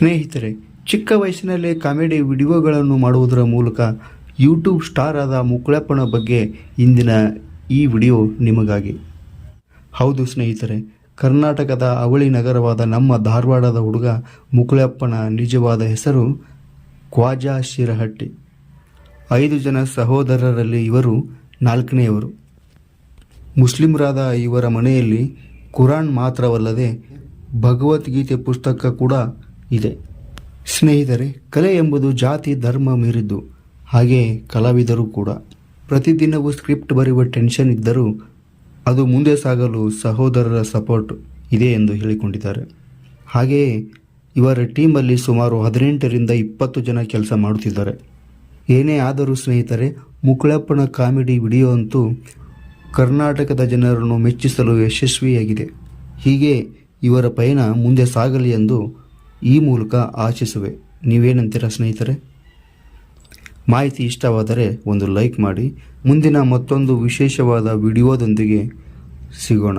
ಸ್ನೇಹಿತರೆ, ಚಿಕ್ಕ ವಯಸ್ಸಿನಲ್ಲೇ ಕಾಮಿಡಿ ವಿಡಿಯೋಗಳನ್ನು ಮಾಡುವುದರ ಮೂಲಕ ಯೂಟ್ಯೂಬ್ ಸ್ಟಾರ್ ಆದ ಮುಕ್ಕಳಪ್ಪನ ಬಗ್ಗೆ ಇಂದಿನ ಈ ವಿಡಿಯೋ ನಿಮಗಾಗಿ. ಹೌದು ಸ್ನೇಹಿತರೆ, ಕರ್ನಾಟಕದ ಅವಳಿ ನಗರವಾದ ನಮ್ಮ ಧಾರವಾಡದ ಹುಡುಗ ಮುಕ್ಕಳಪ್ಪನ ನಿಜವಾದ ಹೆಸರು ಕ್ವಾಜಾ ಶಿರಹಟ್ಟಿ. ಐದು ಜನ ಸಹೋದರರಲ್ಲಿ ಇವರು ನಾಲ್ಕನೆಯವರು. ಮುಸ್ಲಿಮರಾದ ಇವರ ಮನೆಯಲ್ಲಿ ಕುರಾನ್ ಮಾತ್ರವಲ್ಲದೆ ಭಗವದ್ಗೀತೆ ಪುಸ್ತಕ ಕೂಡ ಇದೆ. ಸ್ನೇಹಿತರೆ, ಕಲೆ ಎಂಬುದು ಜಾತಿ, ಧರ್ಮ ಮೀರಿದ್ದು. ಹಾಗೆ ಕಲಾವಿದರು ಕೂಡ. ಪ್ರತಿದಿನವೂ ಸ್ಕ್ರಿಪ್ಟ್ ಬರೆಯುವ ಟೆನ್ಷನ್ ಇದ್ದರೂ ಅದು ಮುಂದೆ ಸಾಗಲು ಸಹೋದರರ ಸಪೋರ್ಟ್ ಇದೆ ಎಂದು ಹೇಳಿಕೊಂಡಿದ್ದಾರೆ. ಹಾಗೆಯೇ ಇವರ ಟೀಮಲ್ಲಿ ಸುಮಾರು ಹದಿನೆಂಟರಿಂದ ಇಪ್ಪತ್ತು ಜನ ಕೆಲಸ ಮಾಡುತ್ತಿದ್ದಾರೆ. ಏನೇ ಆದರೂ ಸ್ನೇಹಿತರೆ, ಮುಕುಳಪ್ಪನ ಕಾಮಿಡಿ ವಿಡಿಯೋ ಅಂತೂ ಕರ್ನಾಟಕದ ಜನರನ್ನು ಮೆಚ್ಚಿಸಲು ಯಶಸ್ವಿಯಾಗಿದೆ. ಹೀಗೆ ಇವರ ಪಯಣ ಮುಂದೆ ಸಾಗಲಿ ಎಂದು ಈ ಮೂಲಕ ಆಶಿಸುವೆ. ನೀವೇನಂತೀರ ಸ್ನೇಹಿತರೆ? ಮಾಹಿತಿ ಇಷ್ಟವಾದರೆ ಒಂದು ಲೈಕ್ ಮಾಡಿ. ಮುಂದಿನ ಮತ್ತೊಂದು ವಿಶೇಷವಾದ ವಿಡಿಯೋದೊಂದಿಗೆ ಸಿಗೋಣ.